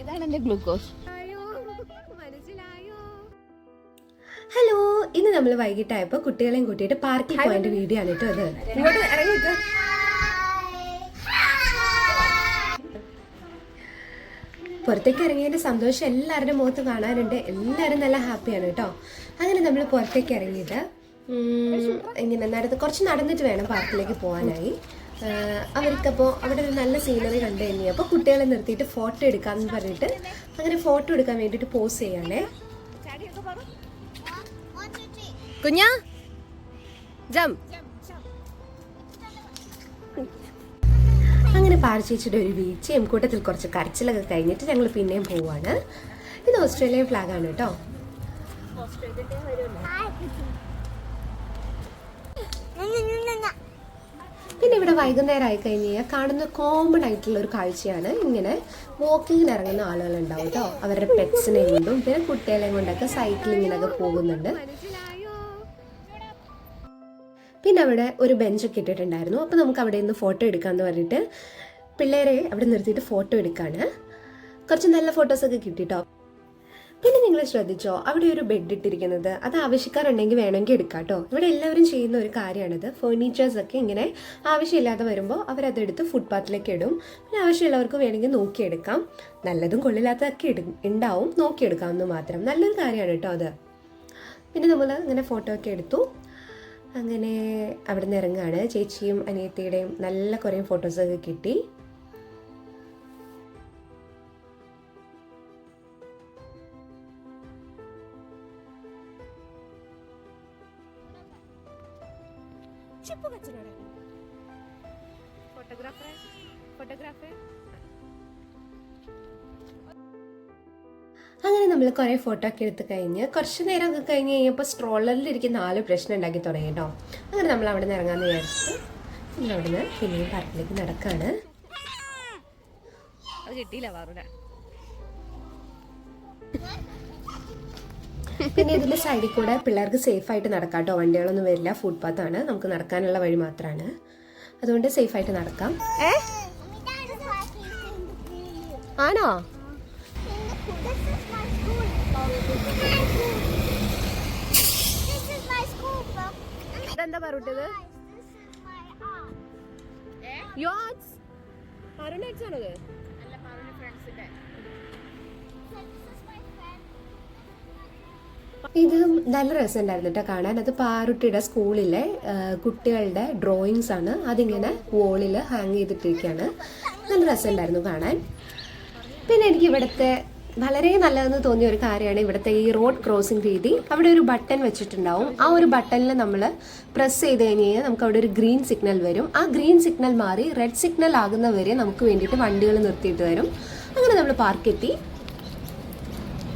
ഇതാണ് glucose hello ഇന്ന് നമ്മൾ വൈകിട്ടായപ്പോൾ കുട്ടികളെയും കൂട്ടിയിട്ട് പാർക്കിൽ പോയതിന്റെ വീഡിയോ ആണ് കേട്ടോ അത്. ഇങ്ങോട്ട് ഇറങ്ങി പുറത്തേക്ക് ഇറങ്ങിയതിന്റെ സന്തോഷം എല്ലാവരുടെ മുഖത്ത് കാണാനുണ്ട് എല്ലാവരും നല്ല ഹാപ്പിയാണ് കേട്ടോ. അങ്ങനെ നമ്മൾ പുറത്തേക്ക് ഇറങ്ങിയിട്ട് ഉം, ഇങ്ങനെ നടന്ന് കുറച്ച് നടന്നിട്ട് വേണം പാർക്കിലേക്ക് പോകാനായി. അവർക്കപ്പോൾ അവിടെ ഒരു നല്ല സീനറി കണ്ടു കഴിഞ്ഞപ്പോൾ കുട്ടികളെ നിർത്തിയിട്ട് ഫോട്ടോ എടുക്കാമെന്ന് പറഞ്ഞിട്ട് അങ്ങനെ ഫോട്ടോ എടുക്കാൻ വേണ്ടിയിട്ട് പോസ് ചെയ്യാണേ. കുഞ്ഞാ ജം. അങ്ങനെ പാർച്ചേച്ചിയുടെ ഒരു വീഴ്ചയും കൂട്ടത്തിൽ കുറച്ച് കരച്ചിലൊക്കെ കഴിഞ്ഞിട്ട് ഞങ്ങൾ പിന്നെയും പോവാണ്. ഇത് ഓസ്ട്രേലിയൻ ഫ്ലാഗ് ആണ് കേട്ടോ. പിന്നെ ഇവിടെ വൈകുന്നേരം ആയി കഴിഞ്ഞ് കഴിഞ്ഞാൽ കാണുന്ന കോമൺ ആയിട്ടുള്ള ഒരു കാഴ്ചയാണ്. ഇങ്ങനെ വാക്കിങ്ങിന് ഇറങ്ങുന്ന ആളുകൾ ഉണ്ടാവും കേട്ടോ. അവരുടെ പെറ്റ്സിനെ കൊണ്ടും പിന്നെ കുട്ടികളെയും കൊണ്ടൊക്കെ സൈക്ലിങ്ങിനൊക്കെ പോകുന്നുണ്ട്. പിന്നെ അവിടെ ഒരു ബെഞ്ചൊക്കെ ഇട്ടിട്ടുണ്ടായിരുന്നു. അപ്പോൾ നമുക്ക് അവിടെ നിന്ന് ഫോട്ടോ എടുക്കാമെന്ന് പറഞ്ഞിട്ട് പിള്ളേരെ അവിടെ നിർത്തിയിട്ട് ഫോട്ടോ എടുക്കാണ്. കുറച്ച് നല്ല ഫോട്ടോസൊക്കെ കിട്ടിട്ടോ. പിന്നെ നിങ്ങൾ ശ്രദ്ധിച്ചോ അവിടെ ഒരു ബെഡ് ഇട്ടിരിക്കുന്നത്. അത് ആവശ്യക്കാരുണ്ടെങ്കിൽ വേണമെങ്കിൽ എടുക്കാം കേട്ടോ ഇവിടെ എല്ലാവരും ചെയ്യുന്ന ഒരു കാര്യമാണിത്. ഫേർണിച്ചേഴ്സ് ഒക്കെ ഇങ്ങനെ ആവശ്യമില്ലാതെ വരുമ്പോൾ അവരതെടുത്ത് ഫുട്പാത്തിലേക്ക് ഇടും. പിന്നെ ആവശ്യമുള്ളവർക്ക് വേണമെങ്കിൽ നോക്കിയെടുക്കാം നല്ലതും കൊള്ളില്ലാത്തതൊക്കെ എടു ഉണ്ടാവും നോക്കിയെടുക്കാമെന്ന് മാത്രം. നല്ലൊരു കാര്യമാണ് കേട്ടോ അത്. പിന്നെ നമ്മൾ ഇങ്ങനെ ഫോട്ടോ ഒക്കെ എടുത്തു. അങ്ങനെ അവിടെ നിന്ന് ഇറങ്ങുകയാണ് ചേച്ചിയും അനിയത്തിയുടെയും നല്ല കുറേ ഫോട്ടോസൊക്കെ കിട്ടി. ഫോട്ടോഗ്രാഫർ ഫോട്ടോഗ്രാഫറെ അങ്ങനെ നമ്മൾ കുറേ ഫോട്ടോ ഒക്കെ എടുത്ത് കഴിഞ്ഞ് കുറച്ച് നേരം ഒക്കെ കഴിഞ്ഞ് കഴിഞ്ഞപ്പോൾ സ്ട്രോളറിൽ ഇരിക്കുന്ന നാല് പ്രശ്നം ഉണ്ടാക്കി തുടങ്ങി കേട്ടോ അങ്ങനെ നമ്മൾ അവിടെ നിന്ന് ഇറങ്ങാമെന്ന് വിചാരിച്ചിട്ട് നമ്മൾ അവിടെ നിന്ന് പിന്നെയും പാർക്കിലേക്ക് നടക്കാണ്. കിട്ടിയില്ല പിന്നെ ഇതിന്റെ സൈഡിൽ കൂടെ പിള്ളേർക്ക് സേഫ് ആയിട്ട് നടക്കാം കേട്ടോ വണ്ടികളൊന്നും വരില്ല ഫുട്പാത്താണ് ആണ്. നമുക്ക് നടക്കാനുള്ള വഴി മാത്രമാണ് അതുകൊണ്ട് സേഫ് ആയിട്ട് നടക്കാം. ഏ? This is my school. This is my school, bro. ഇതെന്താ പറഞ്ഞത് this is my arm. യോട്സ് അരുണാണത് അല്ല പറഞ്ഞ ഫ്രണ്ട്സിന്റെ So this is my friend. ഇത് നല്ല രസമുണ്ടായിരുന്നു കേട്ടോ കാണാൻ. അത് പാറുട്ടിയുടെ സ്കൂളിലെ ആ, കുട്ടികളുടെ ഡ്രോയിങ്സ് ആണ്. അതിങ്ങനെ വോളിൽ ഹാങ് ചെയ്തിട്ടിരിക്കുകയാണ് നല്ല രസമുണ്ടായിരുന്നു കാണാൻ. പിന്നെ എനിക്ക് ഇവിടുത്തെ വളരെ നല്ലതെന്ന് തോന്നിയ ഒരു കാര്യമാണ് ഇവിടുത്തെ ഈ റോഡ് ക്രോസിംഗ് രീതി. അവിടെ ഒരു ബട്ടൺ വെച്ചിട്ടുണ്ടാവും. ആ ഒരു ബട്ടണിൽ നമ്മൾ പ്രസ് ചെയ്ത് കഴിഞ്ഞ് കഴിഞ്ഞാൽ നമുക്ക് അവിടെ ഒരു ഗ്രീൻ സിഗ്നൽ വരും. ആ ഗ്രീൻ സിഗ്നൽ മാറി റെഡ് സിഗ്നൽ ആകുന്നവരെ നമുക്ക് വേണ്ടിയിട്ട് വണ്ടികൾ നിർത്തിയിട്ട് വരും. അങ്ങനെ നമ്മൾ പാർക്കെത്തി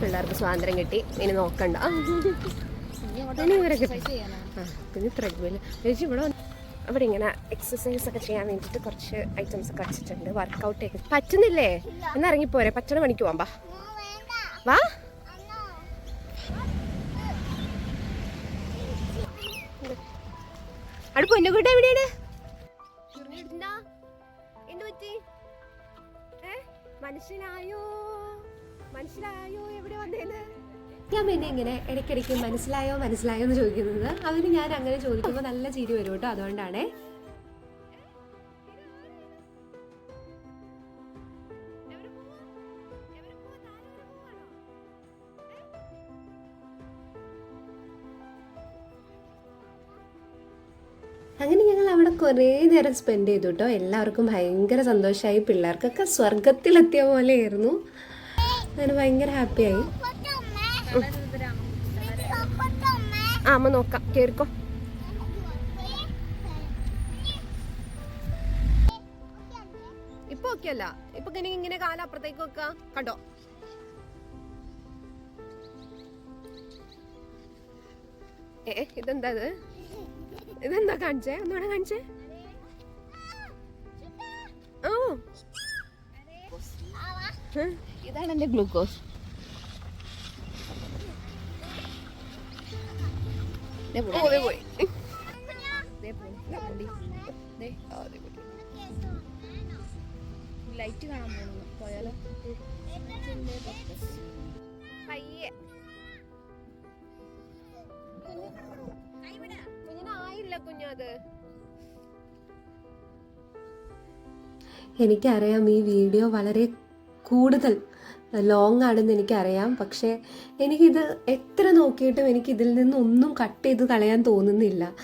പിള്ളേർക്ക് സ്വാതന്ത്ര്യം കിട്ടി. ഇനി നോക്കണ്ട. ഇവരൊക്കെ അവിടെ ഇങ്ങനെ എക്സസൈസ് ഒക്കെ ചെയ്യാൻ വേണ്ടിയിട്ട് കുറച്ച് ഐറ്റംസ് ഒക്കെ വെച്ചിട്ടുണ്ട്. വർക്കൗട്ട് പറ്റുന്നില്ലേ? എന്നിറങ്ങി പോരെ പറ്റണ മണിക്ക് പോകാം. വാ. അവിടെ പൊന്നുകൂട്ട എവിടെയാണ്? മനസ്സിലായോ മനസ്സിലായോ എവിടെ വന്നേന്ന്? ഞാൻ പിന്നെ ഇങ്ങനെ ഇടയ്ക്കിടയ്ക്ക് മനസ്സിലായോ മനസ്സിലായോ എന്ന് ചോദിക്കുന്നത്. അവന് ഞാൻ അങ്ങനെ ചോദിക്കുമ്പോൾ നല്ല ചിരി വരും കേട്ടോ അതുകൊണ്ടാണേ. കുറേ നേരം സ്പെൻഡ് ചെയ്തു കേട്ടോ എല്ലാവർക്കും ഭയങ്കര സന്തോഷമായി പിള്ളേർക്കൊക്കെ സ്വർഗത്തിലെത്തിയ പോലെയായിരുന്നു. അങ്ങനെ ഭയങ്കര ഹാപ്പിയായി. ആ അമ്മ നോക്കാം. കേറിക്കോ. ഇപ്പൊ ഓക്കെ അല്ല. ഇപ്പൊ ഇങ്ങനെ ഇങ്ങനെ അപ്പുറത്തേക്ക് വെക്ക. കണ്ടോ? ഏ ഇതെന്താ ഇത്? ഇതെന്താ കാണിച്ചേ? ഒന്നുകൂടെ കാണിച്ചേ? ഓ? ഇതാണ് എന്റെ ഗ്ലൂക്കോസ്. പോയി. ലൈറ്റ് കാണാൻ പോകുന്നു പോയാലോ? പയ്യെ. കുഞ്ഞത്? എനിക്കറിയാം ഈ വീഡിയോ വളരെ കൂടുതൽ ലോങ് ആണെന്ന് എനിക്കറിയാം. പക്ഷേ എനിക്കിത് എത്ര നോക്കിയിട്ടും എനിക്കിതിൽ നിന്നൊന്നും കട്ട് ചെയ്ത് കളയാൻ തോന്നുന്നില്ല.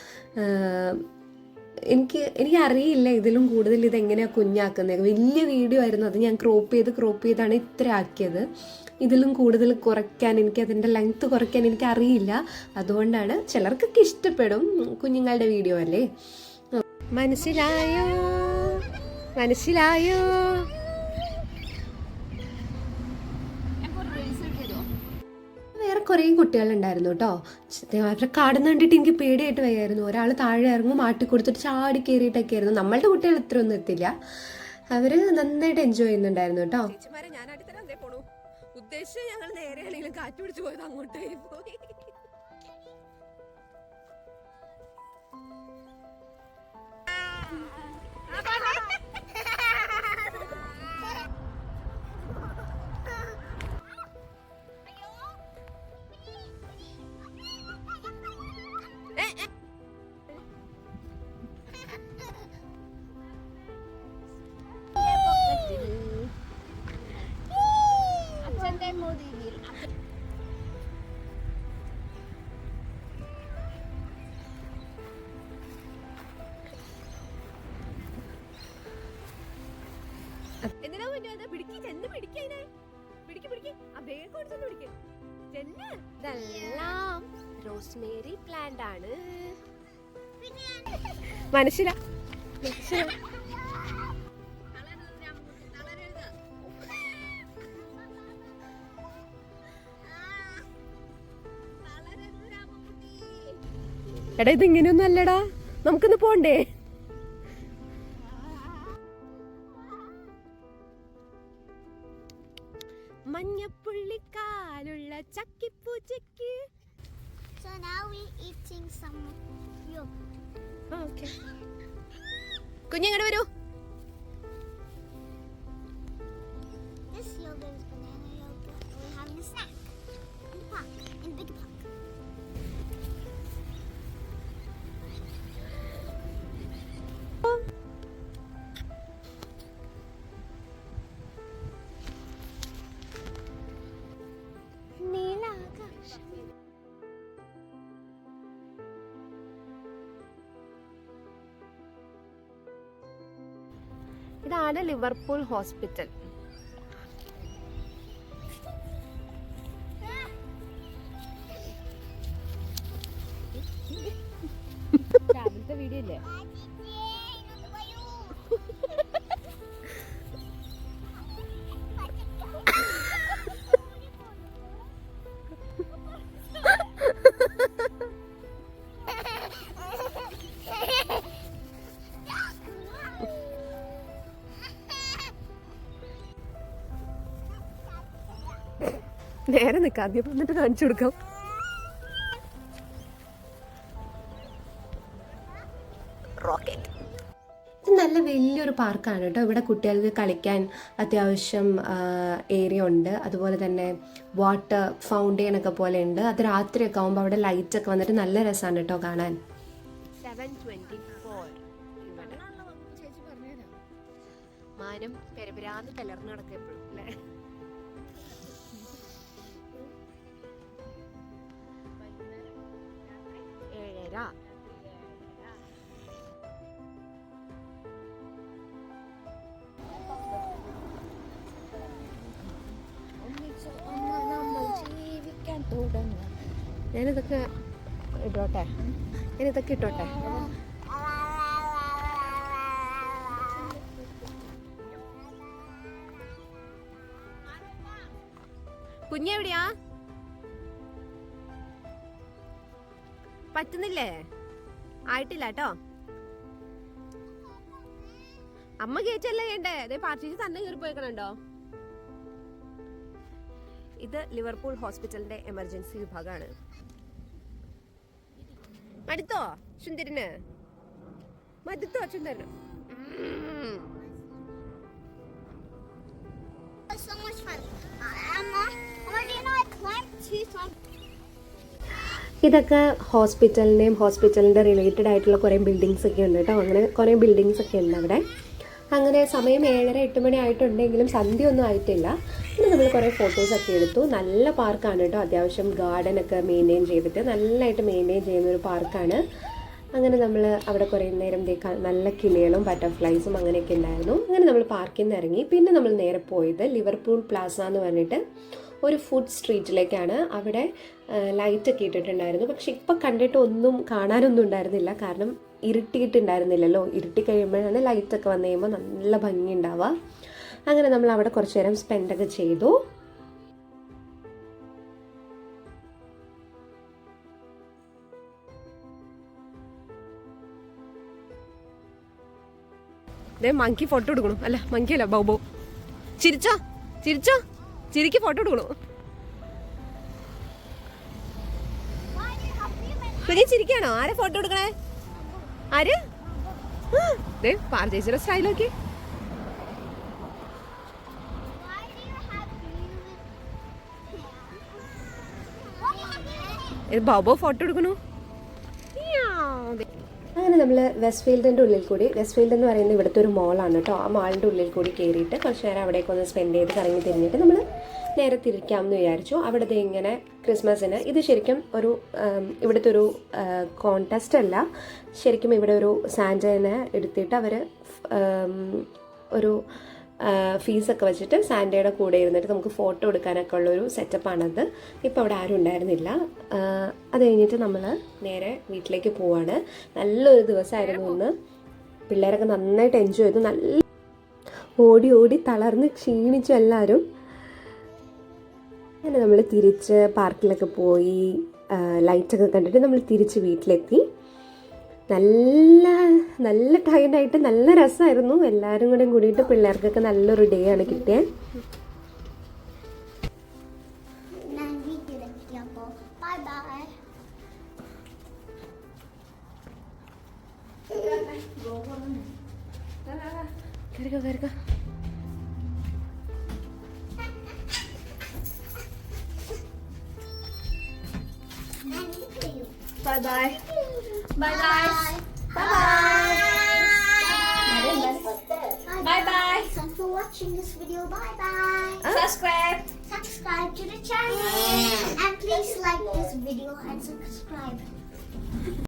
എനിക്ക് എനിക്കറിയില്ല ഇതിലും കൂടുതൽ ഇതെങ്ങനെയാണ് കുഞ്ഞാക്കുന്നത് വലിയ വീഡിയോ ആയിരുന്നു. അത് ഞാൻ ക്രോപ്പ് ചെയ്ത് ക്രോപ്പ് ചെയ്താണ് ഇത്ര ആക്കിയത്. ഇതിലും കൂടുതൽ കുറയ്ക്കാൻ എനിക്ക് അതിന്റെ ലെങ്ത്ത് കുറയ്ക്കാൻ എനിക്ക് അറിയില്ല അതുകൊണ്ടാണ് ചിലർക്കൊക്കെ ഇഷ്ടപ്പെടും കുഞ്ഞുങ്ങളുടെ വീഡിയോ അല്ലേ? മനസ്സിലായോ? മനസ്സിലായോ? വേറെ കുറേ കുട്ടികളുണ്ടായിരുന്നു കേട്ടോ. അവരുടെ കാടുന്ന കണ്ടിട്ട് എനിക്ക് പേടിയായിട്ട് വയ്യായിരുന്നു. ഒരാൾ താഴെ ഇറങ്ങും മാട്ടി കൊടുത്തിട്ട് ചാടി കയറിയിട്ടൊക്കെ ആയിരുന്നു നമ്മളുടെ കുട്ടികൾ ഇത്ര ഒന്നും എത്തില്ല. അവർ നന്നായിട്ട് എൻജോയ് ചെയ്യുന്നുണ്ടായിരുന്നു കേട്ടോ. ഉദ്ദേശിച്ച് ഞങ്ങൾ നേരെയാണെങ്കിലും കാറ്റ് പിടിച്ച് പോയത് അങ്ങോട്ടേ പോയി. എന്തിനാ ആ റോസ്മേരി പ്ലാന്റ് ആണ്. മനസ്സിലാ മനസ്സിലാ എടാ ഇത് അല്ലടാ. നമുക്കിന്ന് പോണ്ടേ? ഇതാണ് ലിവർപൂൾ ഹോസ്പിറ്റൽ. രാവിലത്തെ വീഡിയോ ഇല്ലേ? നേരെ നിൽക്കാം ആദ്യം വന്നിട്ട് കാണിച്ചു കൊടുക്കാം. റോക്കറ്റ് ഇത് നല്ല വലിയൊരു പാർക്കാണ് കേട്ടോ. ഇവിടെ കുട്ടികൾക്ക് കളിക്കാൻ അത്യാവശ്യം ഏരിയ ഉണ്ട്. അതുപോലെ തന്നെ വാട്ടർ ഫൗണ്ടെയിൻ ഒക്കെ പോലെ ഉണ്ട്. അത് രാത്രിയൊക്കെ ആകുമ്പോൾ അവിടെ ലൈറ്റ് ഒക്കെ വന്നിട്ട് നല്ല രസമാണ് കേട്ടോ കാണാൻ. സെവൻ ട്വന്റി ഫോർ മാനം പെരപരാന്ന് കലർന്ന് നടക്കും തുടങ്ങാം ഞാനിതൊക്കെ ഇട്ടോട്ടെ? ഞാനിതൊക്കെ ഇട്ടോട്ടെ? കുഞ്ഞെവിടെയാ? പറ്റുന്നില്ലേ? ആയിട്ടില്ല കേട്ടോ അമ്മ കേച്ചല്ലേ ചെയ്യണ്ടേ? അതേ തന്നെ കയറി പോയിക്കണുണ്ടോ? ഇത് ലിവർപൂൾ ഹോസ്പിറ്റലിന്റെ എമർജൻസി വിഭാഗമാണ് മടുത്തോ ചുന്ദരിന് മടുത്തോ സുന്ദരന്? ഇതൊക്കെ ഹോസ്പിറ്റലിന്റെയും ഹോസ്പിറ്റലിന്റെ റിലേറ്റഡ് ആയിട്ടുള്ള കുറേ ബിൽഡിങ്സ് ഒക്കെ ഉണ്ട് കേട്ടോ. അങ്ങനെ കുറേ ബിൽഡിങ്സ് ഒക്കെ ഉണ്ട് അവിടെ. അങ്ങനെ സമയം ഏഴര എട്ട് മണി ആയിട്ടുണ്ടെങ്കിലും സന്ധ്യ ഒന്നും ആയിട്ടില്ല. പിന്നെ നമ്മൾ കുറേ ഫോട്ടോസൊക്കെ എടുത്തു. നല്ല പാർക്കാണ് കേട്ടോ. അത്യാവശ്യം ഗാർഡൻ ഒക്കെ മെയിന്റെയിൻ ചെയ്തിട്ട് നല്ലതായിട്ട് മെയിന്റെയിൻ ചെയ്യുന്ന ഒരു പാർക്കാണ് അങ്ങനെ നമ്മൾ അവിടെ കുറേ നേരം നല്ല കിളികളും ബട്ടർഫ്ലൈസും അങ്ങനെയൊക്കെ ഉണ്ടായിരുന്നു. അങ്ങനെ നമ്മൾ പാർക്കിൽ നിന്ന് ഇറങ്ങി. പിന്നെ നമ്മൾ നേരെ പോയത് ലിവർപൂൾ പ്ലാസ എന്ന് പറഞ്ഞിട്ട് ഒരു ഫുഡ് സ്ട്രീറ്റിലേക്കാണ് അവിടെ ലൈറ്റൊക്കെ ഇട്ടിട്ടുണ്ടായിരുന്നു. പക്ഷെ ഇപ്പം കണ്ടിട്ട് ഒന്നും കാണാനൊന്നും ഉണ്ടായിരുന്നില്ല. കാരണം ഇരുട്ടിയിട്ടുണ്ടായിരുന്നില്ലല്ലോ. ഇരുട്ടി കഴിയുമ്പോഴാണ് ലൈറ്റൊക്കെ വന്നു കഴിയുമ്പോൾ നല്ല ഭംഗി ഉണ്ടാവുക. അങ്ങനെ നമ്മൾ അവിടെ കുറച്ച് നേരം സ്പെൻഡൊക്കെ ചെയ്തു. മങ്കി ഫോട്ടോ എടുക്കണം. അല്ല മങ്കിയല്ല ബൗബോ ചിരിച്ചോ? ചിരിച്ചോ? ചിരിക്ക് ഫോട്ടോ എടുക്കണു? കുഞ്ഞി ചിരിക്കാണോ? ആരെ ഫോട്ടോ എടുക്കണേ? ആര്? പാർജേച്ചിയുടെ സ്റ്റൈൽ ബോബോ ഫോട്ടോ എടുക്കണു. നമ്മൾ വെസ്റ്റ് ഫീൽഡിന്റെ ഉള്ളിൽ കൂടി വെസ്റ്റ് ഫീൽഡ് എന്ന് പറയുന്നത് ഇവിടുത്തെ ഒരു മോളാണ് കേട്ടോ ആ മാളിന്റെ ഉള്ളിൽ കൂടി കയറിയിട്ട് കുറച്ച് നേരം അവിടേക്ക് ഒന്ന് സ്പെൻഡ് ചെയ്ത് കറങ്ങി തിരിഞ്ഞിട്ട് നമ്മൾ നേരെ തിരിക്കാമെന്ന് വിചാരിച്ചു. അവിടെ ദേ ഇങ്ങനെ ക്രിസ്മസിന് ഇത് ശരിക്കും ഒരു ഇവിടുത്തെ ഒരു കോൺടെസ്റ്റ് അല്ല. ശരിക്കും ഇവിടെ ഒരു സാൻജനെ എടുത്തിട്ട് അവർ ഒരു ഫീസൊക്കെ വെച്ചിട്ട് സാൻഡയുടെ കൂടെ ഇരുന്നിട്ട് നമുക്ക് ഫോട്ടോ എടുക്കാനൊക്കെ ഉള്ളൊരു സെറ്റപ്പാണത് ഇപ്പോൾ അവിടെ ആരും ഉണ്ടായിരുന്നില്ല. അത് കഴിഞ്ഞിട്ട് നമ്മൾ നേരെ വീട്ടിലേക്ക് പോവാണ്. നല്ലൊരു ദിവസമായിരുന്നു ഇന്ന്. പിള്ളേരൊക്കെ നന്നായിട്ട് എൻജോയ് ചെയ്തു. നല്ല ഓടി ഓടി തളർന്ന് ക്ഷീണിച്ചു എല്ലാവരും അങ്ങനെ നമ്മൾ തിരിച്ച് പാർക്കിലൊക്കെ പോയി ലൈറ്റൊക്കെ കണ്ടിട്ട് നമ്മൾ തിരിച്ച് വീട്ടിലെത്തി. നല്ല നല്ല ടൈഡായിട്ട് നല്ല രസമായിരുന്നു എല്ലാവരും കൂടെ കൂടിയിട്ട് പിള്ളേർക്കൊക്കെ നല്ലൊരു ഡേ ആണ് കിട്ടിയത് Then we did a video. Bye bye. കയറിക്കോ കയറിക്കോ bye bye Bye bye. Bye bye. Bye bye. Thanks for watching this video. Bye bye. Subscribe. Subscribe to the channel. And please like this video and subscribe.